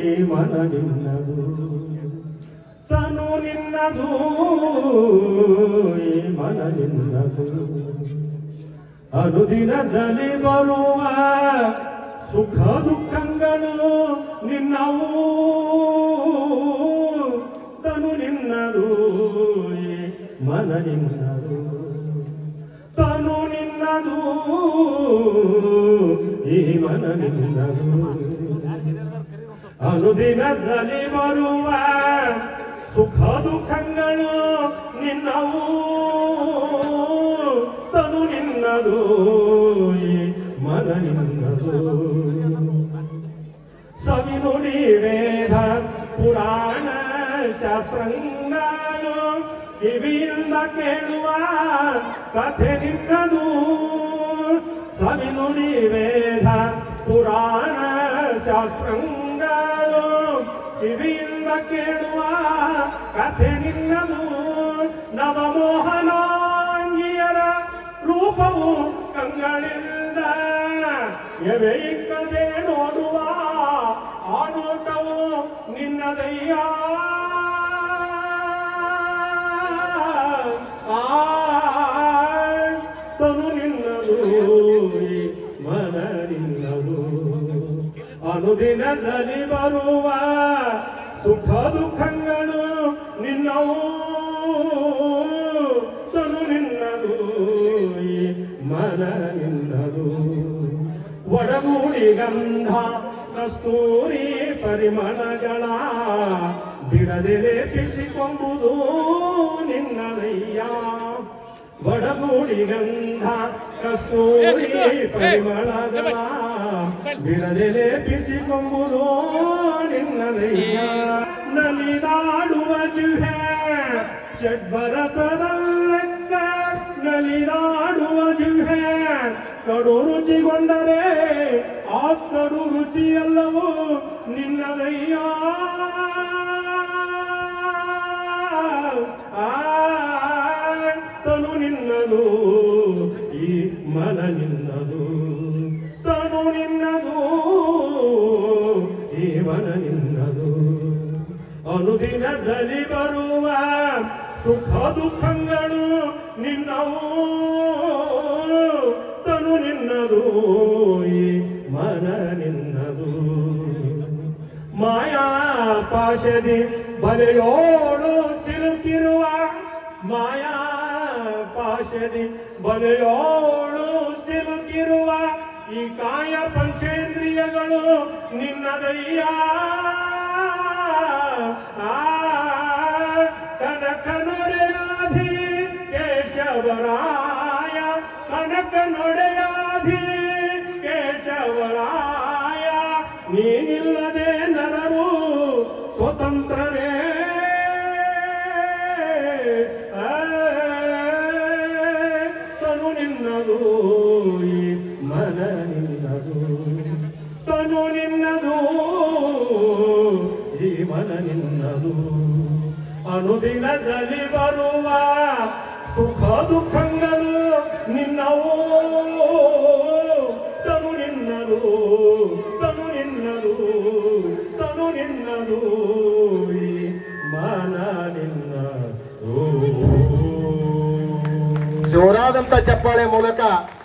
ಈ ಮನ ನಿನ್ನದು ತನು ನಿನ್ನದು ಈ ಮನ ನಿನ್ನದು ಅನುದಿನದಲ್ಲಿ ಬರುವ ಸುಖ ದುಃಖಗಳು ನಿನ್ನವು. ತನು ನಿನ್ನದು ಈ ಮನ ನಿನ್ನದು ತನು ನಿನ್ನದು ಈ ಮನ ನಿನ್ನದು ಅನುದಿನದಲ್ಲಿ ಬರುವ ಸುಖ ದುಃಖಗಳು ನಿನ್ನವು. ತನು ನಿನ್ನದು ಮನ ನಿನ್ನದು. ಸವಿನುಡಿ ವೇದ ಪುರಾಣ ಶಾಸ್ತ್ರಗಳು ಕಿವಿಯಿಂದ ಕೇಳುವ ಕಥೆ ನಿನ್ನದು. ಸವಿನುಡಿ ವೇದ ಪುರಾಣ ಶಾಸ್ತ್ರಗಳು ಕಿವಿಯಿಂದ ಕೇಳುವ ಕಥೆ ನಿನ್ನದು. ನವಮೋಹನಾಂಗಿಯರ ರೂಪವು ಕಂಗಳಿಂದ ಎವೆಯಿಕ್ಕದೆ ನೋಡುವ ಆಡೋಟವು ನಿನ್ನದಯ್ಯ. ತನು ನಿನ್ನದು. ಅನುದಿನದಲ್ಲಿ ಬರುವ ಸುಖ ದುಃಖಗಳು ನಿನ್ನವು. ತನು ನಿನ್ನದು ಮನ ನಿನ್ನದು. ಒಡಗೂಡಿ ಗಂಧ ಕಸ್ತೂರಿ ಪರಿಮಳಗಳ ಬಿಡದೆ ಲೇಪಿಸಿಕೊಂಬುದು ನಿನ್ನದಯ್ಯ ಒಡಗೂಡಿ ಗಂಧ ಕಸ್ತೂರಿ ಪರಿಮಳಗಳ ಬಿಡದೆ ಲೇಪಿಸಿಕೊಂಬುದು ನಿನ್ನದಯ್ಯ ನಲಿದಾಡುವ ಜುಹೆ ಷಡ್ಭರಸದಲ್ಲೆಕ್ಕ ನಲಿದಾಡುವ ಜುಹೆ ಕಡು ರುಚಿಗೊಂಡರೆ ಆ ಕಡು ರುಚಿಯಲ್ಲವೂ ನಿನ್ನದಯ್ಯ ಆ. ತನು ನಿನ್ನದು, ಈ ಮನ ನಿನ್ನದು. ತನು ನಿನ್ನದು ಮನ ನಿನ್ನದು. ಅನುದಿನದಲ್ಲಿ ಬರುವ ಸುಖ ದುಃಖಗಳು ನಿನ್ನವು. ತನು ನಿನ್ನದು, ಈ ಮನ ನಿನ್ನದು. ಮಾಯಾ ಪಾಶದಿ ಬಲೆಯೋಳು ಸಿಲುಕಿರುವ ಮಾಯಾ ಪಾಶದಿ ಬರೆಯೋಳು ಸಿಲುಕಿರುವ ಈ ಕಾಯ ಪಂಚೇಂದ್ರಿಯಗಳು ನಿನ್ನದಯ್ಯ. ಕನಕ ನೊಡೆಯಾಧಿ ಕೇಶವರಾಯ ಕನಕ ನೊಡೆಯಾಧಿ ಕೇಶವರಾಯ, ನೀನಿಲ್ಲದೆ ನರರು ನಿನ್ನದು ಮನ ನಿನ್ನದು ತನು ನಿನ್ನದು ಈ ಮನ ನಿನ್ನದು ಅನುದಿನದಲ್ಲಿ ಬರುವ ಸುಖ ದುಃಖಗಳು ನಿನ್ನವು. ತನು ನಿನ್ನದು ತನು ನಿನ್ನದು ತನು ನಿನ್ನದು ಜೋರಾದಂತ ಚಪ್ಪಾಳೆ ಮೂಲಕ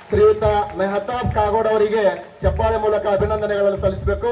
ಶ್ರೀಯುತ ಮೆಹತಾಬ್ ಕಾಗೋಡ್ ಅವರಿಗೆ ಚಪ್ಪಾಳೆ ಮೂಲಕ ಅಭಿನಂದನೆಗಳನ್ನು ಸಲ್ಲಿಸಬೇಕು.